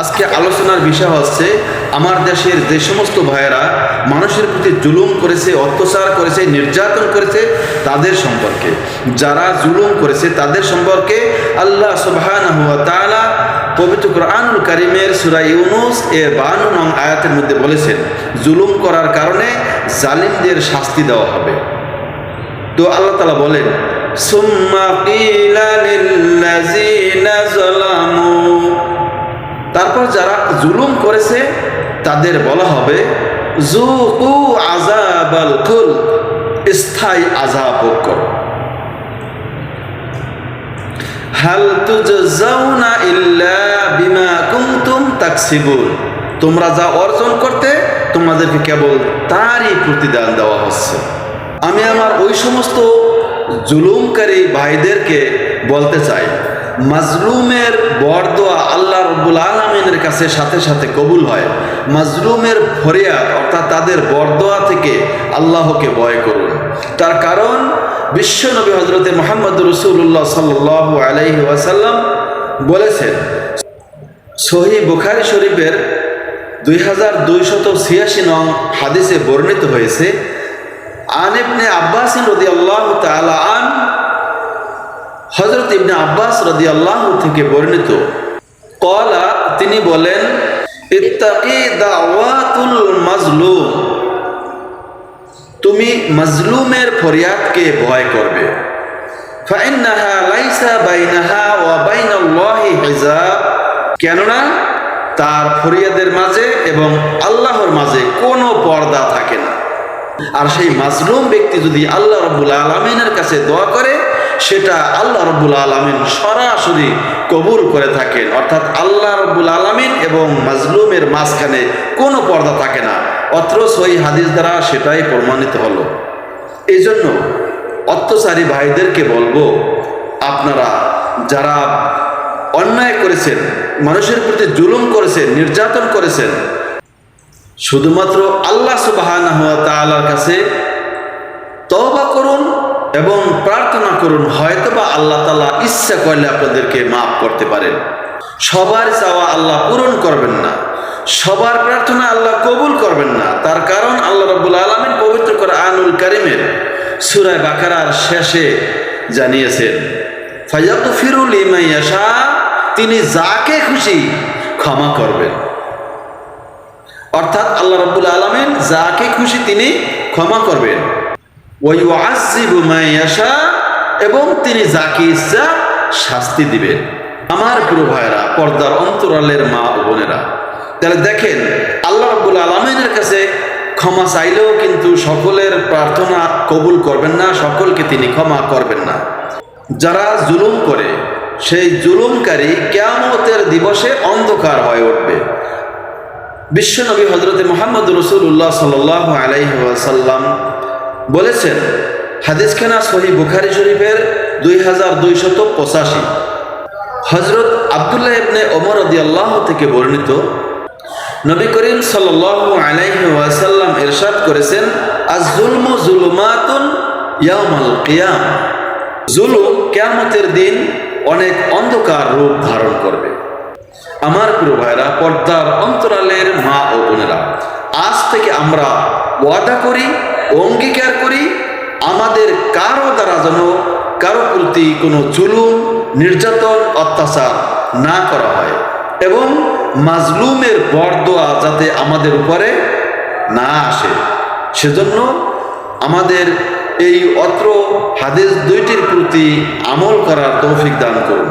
আজকে আলোচনার বিষয় হচ্ছে, আমার দেশের যে সমস্ত ভাইয়েরা মানুষের প্রতি জুলুম করেছে, অত্যাচার করেছে, নির্যাতন করেছে, তাদের সম্পর্কে। যারা জুলুম করেছে, তাদের সম্পর্কে আল্লাহ ওয়া পবিত্র কোরআনুল কারিমের সূরা ইউনুস এর 52 নং আয়াতের মধ্যে বলেছেন, জুলুম করার কারণে জালিমদের শাস্তি দেওয়া হবে। তো আল্লাহ তালা বলেন, সুম্মা কিলা লিল্লাযিনা তারপর যারা জুলুম করেছে, তাদের বলা হবে কুল স্থায়ী আজাব ভোগ করো। ইল্লা বিমা তাকসিবুন। তোমরা যা অর্জন করতে, তোমাদেরকে কেবল তারই প্রতিদান দেওয়া হচ্ছে। আমি আমার ওই সমস্ত জুলুমকারী ভাইদেরকে বলতে চাই মাজলুমের বরদোয়া আল্লাহ রব্বুল আলমিনের কাছে সাথে সাথে কবুল হয়। মাজলুমের ফরিয়াদ অর্থাৎ তাদের বরদোয়া থেকে আল্লাহকে ভয় করুন। তার কারণ বিশ্বনবী হজরতে মোহাম্মদ রসুল্লাহ সাল্লাহ আলাইহি ওয়াসাল্লাম বলেছেন, সহি বুখারি শরীফের দুই হাজার দুইশত ছিয়াশি নং হাদিসে বর্ণিত হয়েছে, আন আব্বাস রদি আল্লাহ তালা আন হজরত ইবনে আব্বাস রদি আল্লাহ থেকে বর্ণিত কলা তিনি বলেন মাজলুম। তুমি মাজলুমের ফরিয়াদকে ভয় করবে। কেননা, তার ফরিয়াদের মাঝে এবং আল্লাহর মাঝে কোনো পর্দা থাকে না। আর সেই মাজলুম ব্যক্তি যদি আল্লাহ রব্বুল আলমিনের কাছে দোয়া করে সেটা আল্লাহ রব্বুল আলমিন সরাসরি কবুল করে থাকেন। অর্থাৎ আল্লাহ রব্বুল আলমিন এবং মাজলুমের মাঝখানে কোনো পর্দা থাকে না। অত্র সই হাদিস দ্বারা সেটাই প্রমাণিত হলো। এই জন্য অত্যাচারী ভাইদেরকে বলব, আপনারা যারা অন্যায় করেছেন, মানুষের প্রতি জুলুম করেছেন, নির্যাতন করেছেন, শুধুমাত্র আল্লাহ তালার কাছে এবং প্রার্থনা করুন, হয়তোবা আল্লাহ তালা ইচ্ছা করলে আপনাদেরকে মাফ করতে পারেন। সবার চাওয়া আল্লাহ পূরণ করবেন না। সবার প্রার্থনা আল্লাহ কবুল করবেন না। তার কারণ আল্লাহ রবুল আলমিন পবিত্র করে আনুল কারিমের সুরায় বাকারার শেষে জানিয়েছেন ফাইয়াত ফিরুল ইমাইয়াশা তিনি যাকে খুশি ক্ষমা করবেন। অর্থাৎ আল্লাহ রব্বুল আলমেন যাকে খুশি তিনি ক্ষমা করবেন। এবং তিনি যাকে ইচ্ছা শাস্তি দিবেন আমার প্রিয় ভাইরা পর্দার অন্তরালের মা ও বোনেরা, তাহলে দেখেন, আল্লাহ রব্বুল আলমিনের কাছে ক্ষমা চাইলেও কিন্তু সকলের প্রার্থনা কবুল করবেন না, সকলকে তিনি ক্ষমা করবেন না। যারা জুলুম করে, সেই জুলুমকারী কেয়ামতের দিবসে অন্ধকার হয়ে উঠবে। বিশ্বনবী হজরত মোহাম্মদ রসুল্লাহ সাল আলাইসাল্লাম বলেছেন, হাদিসখানা সহি বুখারি শরীফের দুই হাজার দুইশত পঁচাশি। হজরত আবদুল্লাহ ইবনে ওমর আল্লাহ থেকে বর্ণিত, নবী করিম সাল আলাইহি ওয়াসাল্লাম করেছেন আজ জুলম জুলুমাতুন ইয়ামাল কিয়াম। জুলুম কেয়ামতের দিন অনেক অন্ধকার রূপ ধারণ করবে। আমার প্রিয় ভাইরা, পর্দার অন্তরালের মা ও বোনেরা, আজ থেকে আমরা ওয়াদা করি অঙ্গীকার করি, আমাদের কারও দ্বারা যেন কারও প্রতি কোনো জুলুম, নির্যাতন, অত্যাচার না করা হয় এবং মাজলুমের বরদোয়া যাতে আমাদের উপরে না আসে। সেজন্য আমাদের এই অত্র হাদিস দুইটির প্রতি আমল করার তৌফিক দান করুন।